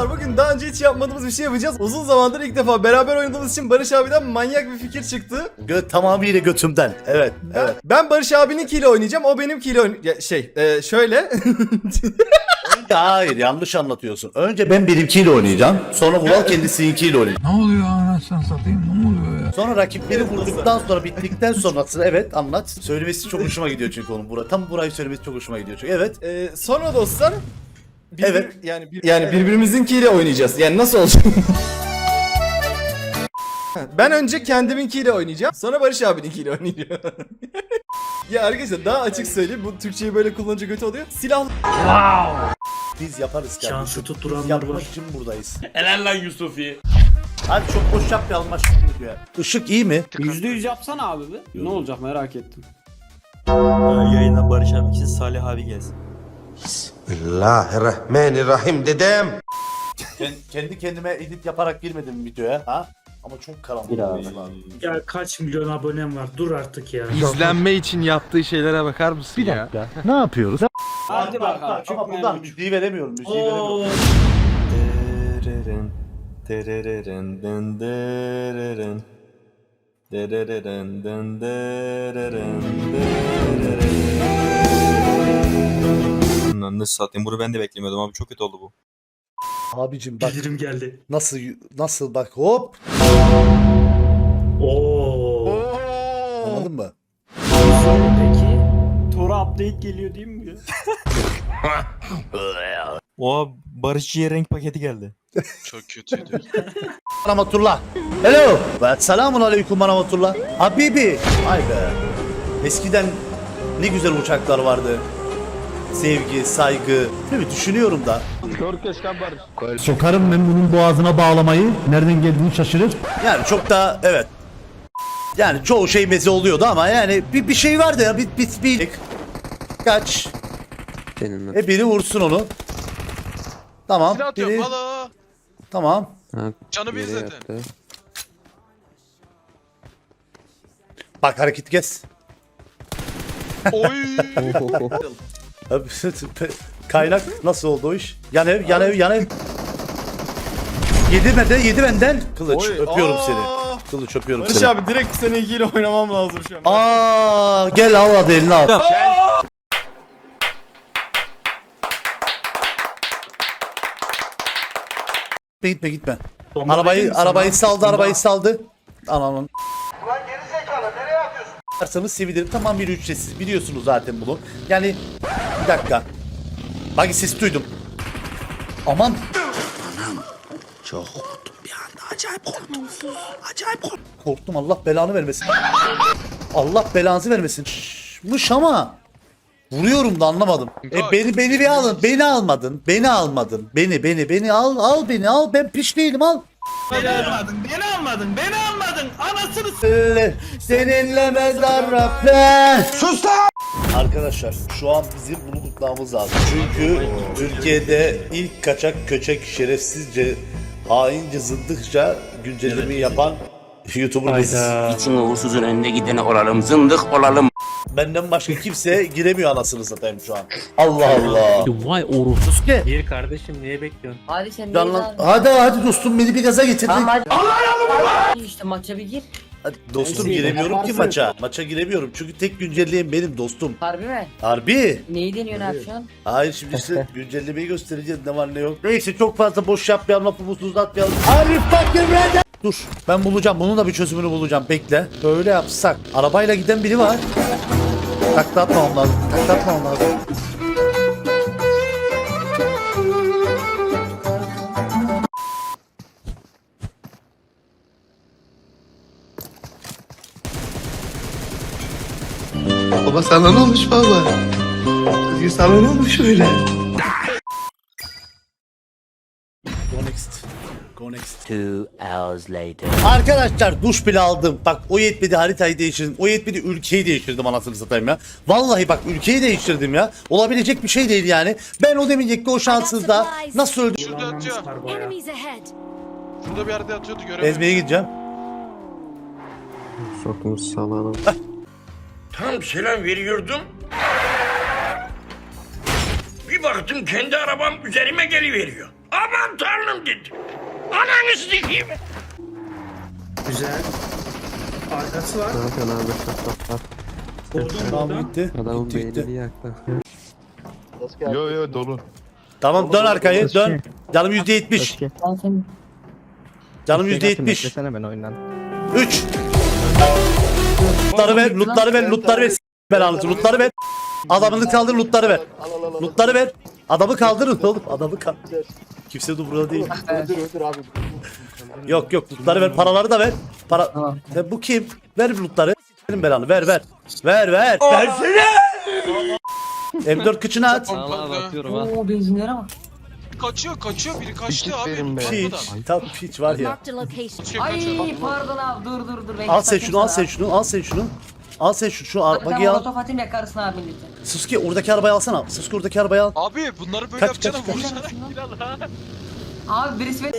Arkadaşlar bugün daha önce hiç yapmadığımız bir şey yapacağız. Uzun zamandır ilk defa beraber oynadığımız için Barış abiden manyak bir fikir çıktı. Gö tamamıyla götümden. Evet, Ben, evet. ben Barış abininkiyle oynayacağım. O benimkiyle oynayacak. Şey e, şöyle. Önce hayır yanlış anlatıyorsun. Önce ben benimkiyle oynayacağım. Sonra Vural kendisininkiyle oynayacak. Ne oluyor anasını satayım ne oluyor ya? Sonra rakipleri vurduktan sonra bittikten sonrasını evet anlat. Söylemesi çok hoşuma gidiyor çünkü onun. Bura, tam burayı söylemesi çok hoşuma gidiyor çünkü. Evet. e, sonra dostlar. Bir- Evet. Yani bir, yani birbirimizinkiyle oynayacağız. Yani nasıl olacak? Ben önce kendiminkiyle oynayacağım. Sonra Barış abininkiyle oynayacağım. ya arkadaşlar daha açık söyleyeyim. Bu Türkçeyi böyle kullanınca kötü oluyor. Silah Biz yaparız kardeşim. Şansı tutturanlar yapmak var. için buradayız. Helal lan Yusufi. Hadi çok boş yap Allah aşkına diyor. Işık iyi mi? Yüzde yüz yapsana abi be. Ne olacak merak ettim. Yayından Barış abi için Salih abi gelsin. Bismillahirrahmanirrahim dedem. Ben kendi kendime edit yaparak girmedim videoya. Ha? Ama çok karanlık. lazım. Ya kaç milyon abonem var dur artık ya. İzlenme için yaptığı şeylere bakar mısın ya? Ne yapıyoruz? Hadi Bak, bakalım. Ama buradan müziği veremiyorum. Müziği veremiyorum. Oo. Dereren, dereren, den dereren. Dereren, den dereren, dereren. Lan ne satayım bunu ben de beklemiyordum abi çok kötü oldu bu. Abicim bak Bildirim geldi. nasıl nasıl bak hop Oo. anladın mı? Peki. Tora update geliyor değil mi? Oha Barışçı'ya renk paketi geldi. Çok kötüydü. Rahmetullah. Hello. Ve selamun aleyküm rahmetullah. Habibi. Ay be. Eskiden ne güzel uçaklar vardı. Sevgi, saygı. Mi? Düşünüyorum da. Sokarım ben bunun boğazına bağlamayı. Nereden geldiğini şaşırır. Yani çok da evet. Yani çoğu şey meze oluyordu ama yani bir, bir şey vardı ya. Bir, bir, bir... Kaç. E biri vursun onu. Tamam. Silah atıyorum. Biri... Alo. Tamam. Canı bir zaten. Bak hareket kes. Oy. Abi, Kaynak nasıl oldu o iş? Yan ev, yan ev, yan ev. Yedi benden, yedi benden. Kılıç, Oy, öpüyorum aa. seni. Kılıç öpüyorum Barış seni. abi direkt seninkiyle oynamam lazım şu an. Aa, gel al hadi elini al. Gitme gitme gitme. Bomba Arabayı arabayı lan? saldı, arabayı saldı. Ananın. Ulan geri zekalı nereye atıyorsun? Varsanız sevinirim. Tamam bir ücretsiz. Biliyorsunuz zaten bunu. Yani bir dakika. Bak ses duydum. Aman. Çok korktum bir anda. Acayip korktum. Acayip korktum. Korktum Allah belanı vermesin. Allah belanızı vermesin. Şşş ama. Vuruyorum da anlamadım. E beni beni bir alın. Beni almadın. Beni almadın. Beni beni beni al al beni al. Ben piş değilim al. Beni almadın, beni almadın, beni almadın. Anasını Seninle, seninle mezara ben. Sus lan! Arkadaşlar şu an bizim bunu kutlamamız lazım. Çünkü Türkiye'de ilk kaçak köçek şerefsizce haince zındıkça güncelleme yapan YouTuber biziz. İçin uğursuzun önüne gideni olalım, zındık olalım. Benden başka kimse giremiyor anasını satayım şu an. Allah Allah. Vay oru. Suske. Bir kardeşim niye bekliyorsun? Hadi sen Canlan. Hadi hadi dostum beni bir gaza getirdin. Tamam hadi. İşte maça bir gir. Hadi dostum Neyse, giremiyorum ki yaparsın. maça. Maça giremiyorum çünkü tek güncelleyen benim dostum. Harbi mi? Harbi. Neyi deniyorsun abi şu an? Hayır şimdi size güncellemeyi göstereceğiz ne var ne yok. Neyse çok fazla boş yapmayalım lafımızı uzatmayalım. Arif fucking ready. Dur ben bulacağım bunun da bir çözümünü bulacağım bekle. Böyle yapsak. Arabayla giden biri var. Takla atmamam lazım. Takla atmamam lazım. Baba sana ne olmuş baba? Kızı sana ne olmuş öyle? Go next. Go next. Two hours later. Arkadaşlar duş bile aldım. Bak o yetmedi haritayı değiştirdim. O yetmedi ülkeyi değiştirdim anasını satayım ya. Vallahi bak ülkeyi değiştirdim ya. Olabilecek bir şey değil yani. Ben o deminceki o şanssızda nasıl öldüm? Şurada atıyor. Ahead. Şurada bir yerde atıyordu göremedim. Ezmeye gideceğim. Sokmuş samanı. Tam selam veriyordum. Bir baktım kendi arabam üzerime geliveriyor. Aman tanrım dedi. Ananı sikeyim. Güzel. Arkası var. Vurdum Tamam buradan. gitti. Gitti, gitti. Yo yo dolu. Tamam dön arkaya dön. Canım yüzde yetmiş. Ben seni Canım yüzde yetmiş. ben oyundan. 3. Lootları ver, lootları ver, lootları ver. S- Ben anlatayım, lootları ver. Adamını kaldır, lootları ver. Lootları ver. Adamı kaldırın oğlum, adamı kaldır. Kimse de burada değil. Yok yok, lootları ver, paraları da ver. Para... Tamam. Ya bu kim? Ver lootları. Benim belanı, ver ver. Ver ver. Versene. M4 kıçına at. Oo benzinlere bak. Kaçıyor kaçıyor biri kaçtı abi. verin be. Piç. Tam piç var ya. Kaçıyor kaçıyor. Ay pardon abi dur dur dur. Ben Al sen şunu, al sen şunu, al sen şunu. Al sen şunu, şu Hadi ben arabayı al. molotof atayım ya karısına abi lütfen. Suski oradaki arabayı alsana. Suski oradaki arabayı al. Abi bunları böyle Kaç, yapacağına kaç, vursana. Abi birisi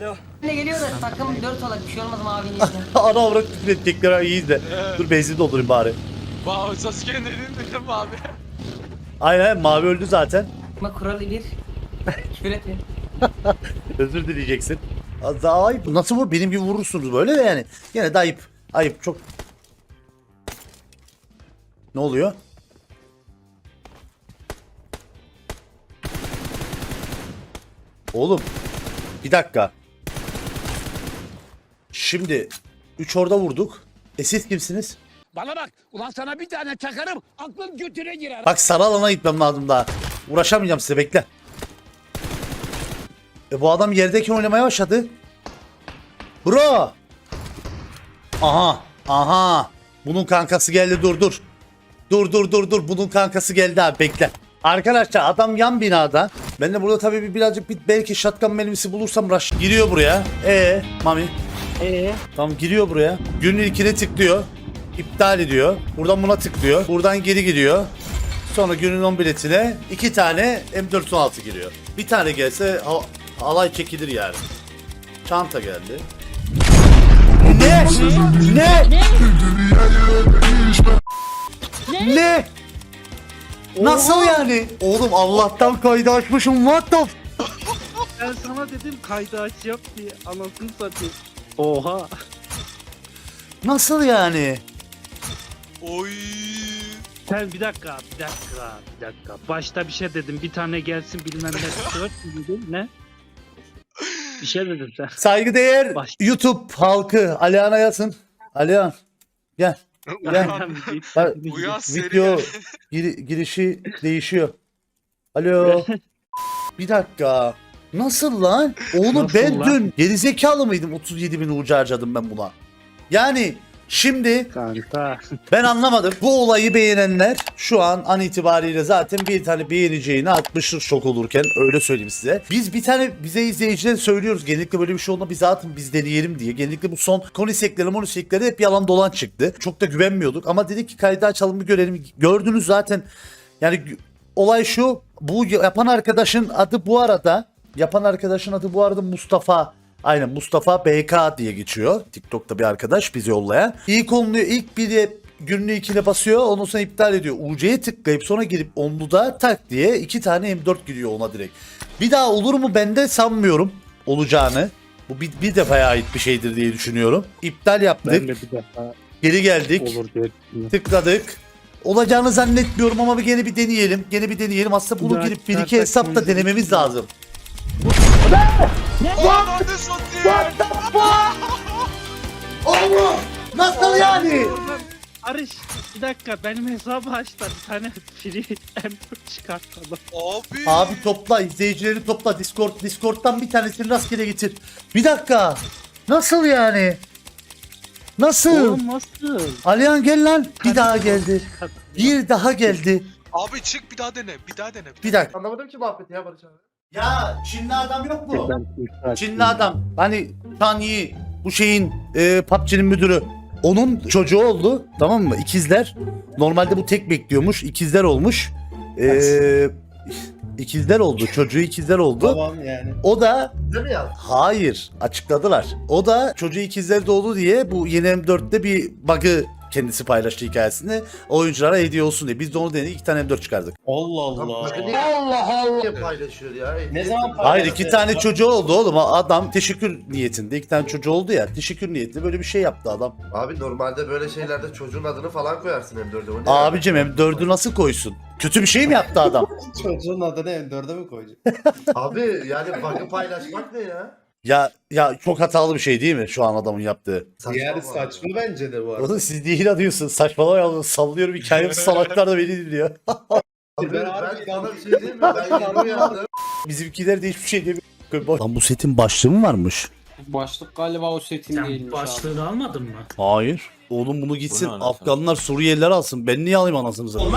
ver. Ne geliyor da takım 4 olarak bir şey olmaz mı abinin yerine? Ana avrat küfür edecekler ha iyi de. Dur benzin doldurayım bari. Wow Sasuke'nin dediğini dedim abi. Aynen mavi öldü zaten. Ama kuralı bir. Küfür etme. Özür dileyeceksin. Az Daha ayıp. Nasıl vur? Benim gibi vurursunuz böyle de yani. Yine de ayıp. Ayıp çok. Ne oluyor? Oğlum. Bir dakika. Şimdi 3 orada vurduk. E siz kimsiniz? Bana bak ulan sana bir tane çakarım aklın götüne girer. Bak sarı alana gitmem lazım daha. Uğraşamayacağım size bekle. E bu adam yerdeki oynamaya başladı. Bro. Aha. Aha. Bunun kankası geldi dur dur. Dur dur dur dur. Bunun kankası geldi abi bekle. Arkadaşlar adam yan binada. Ben de burada tabii bir birazcık bir belki shotgun mermisi bulursam rush giriyor buraya. E Mami. Ee, Tamam giriyor buraya. Günün ilkine tıklıyor. İptal ediyor. Buradan buna tıklıyor. Buradan geri gidiyor. Sonra günün 10 biletine iki tane M416 giriyor. Bir tane gelse ha- alay çekilir yani. Çanta geldi. Ne? Ne? Ne? Nasıl yani? Oğlum Allah'tan kaydı açmışım. What the f- ben sana dedim kaydı aç yap diye anasını satayım. Oha. Nasıl yani? Oy. Sen bir dakika, bir dakika, bir dakika. Başta bir şey dedim. Bir tane gelsin bilmem ne. Dört mü dedin? Ne? Bir şey dedim sen. Saygıdeğer Baş- YouTube halkı Alihan'a yazın. Alihan gel. Gel. Bak, Uyan seri. video giri- girişi değişiyor. Alo. Bir dakika. Nasıl lan? Oğlum Nasıl ben lan? dün gerizekalı mıydım? 37 bin ucu harcadım ben buna. Yani şimdi Kanka. ben anlamadım. Bu olayı beğenenler şu an an itibariyle zaten bir tane beğeneceğini atmıştır şok olurken öyle söyleyeyim size. Biz bir tane bize izleyiciler söylüyoruz genellikle böyle bir şey olduğunda biz atın biz deneyelim diye. Genellikle bu son konisekleri monisekleri hep yalan dolan çıktı. Çok da güvenmiyorduk ama dedik ki kaydı açalım bir görelim. Gördünüz zaten yani olay şu bu yapan arkadaşın adı bu arada yapan arkadaşın adı bu arada Mustafa Aynen Mustafa BK diye geçiyor. TikTok'ta bir arkadaş bizi yollayan. İlk onluyor ilk biri günlüğü ikine basıyor ondan sonra iptal ediyor. UC'ye tıklayıp sonra girip onluda tak diye iki tane M4 giriyor ona direkt. Bir daha olur mu ben de sanmıyorum olacağını. Bu bir, bir defaya ait bir şeydir diye düşünüyorum. İptal yaptık. Ben de bir defa Geri geldik. olur diye. Tıkladık. Olacağını zannetmiyorum ama bir gene bir deneyelim. Gene bir deneyelim. Aslında bunu girip bir iki hesapta denememiz lazım. Ananı satayım. Allah! Nasıl yani? Arış bir dakika benim hesabı aç da bir tane free M4 çıkartalım. Abi. Abi topla izleyicileri topla Discord Discord'dan bir tanesini rastgele getir. Bir dakika. Nasıl yani? Nasıl? Oğlum nasıl? Alihan gel lan. Bir daha geldi. Bir daha geldi. Abi çık bir daha dene. Bir daha dene. Bir dakika. Anlamadım ki muhabbeti ya Barış abi. Ya Çinli adam yok mu? Çinli adam. Hani Tan Yi bu şeyin e, PUBG'nin müdürü. Onun çocuğu oldu. Tamam mı? İkizler. Normalde bu tek bekliyormuş. İkizler olmuş. E, ikizler oldu. Çocuğu ikizler oldu. Tamam yani. O da Değil mi ya? hayır açıkladılar. O da çocuğu ikizler doğdu diye bu yeni M4'te bir bug'ı kendisi paylaştı hikayesinde. Oyunculara hediye olsun diye. Biz de onu denedik iki tane M4 çıkardık. Allah Allah. Allah Allah. paylaşıyor ya. Ne zaman Hayır iki tane çocuğu oldu oğlum. Adam teşekkür niyetinde. iki tane çocuğu oldu ya. Teşekkür niyetinde böyle bir şey yaptı adam. Abi normalde böyle şeylerde çocuğun adını falan koyarsın M4'e. O ne Abicim M4'ü nasıl koysun? Kötü bir şey mi yaptı adam? Çocuğun adını M4'e mi koyacak? Abi yani bug'ı paylaşmak ne ya? Ya ya çok hatalı bir şey değil mi şu an adamın yaptığı? saçma bence de bu Oğlum siz niye inanıyorsunuz? Saçmalama ya. Sallıyorum hikayemi salaklar da beni dinliyor. Abi ben, sana bir şey diyeyim mi? Ben. Bizimkiler de hiçbir şey demiyor. Lan bu setin başlığı mı varmış? Başlık galiba o setin Sen başlığını almadın mı? Hayır. Oğlum bunu gitsin Bu? Afganlar Suriyeliler alsın. Ben niye alayım anasını satayım?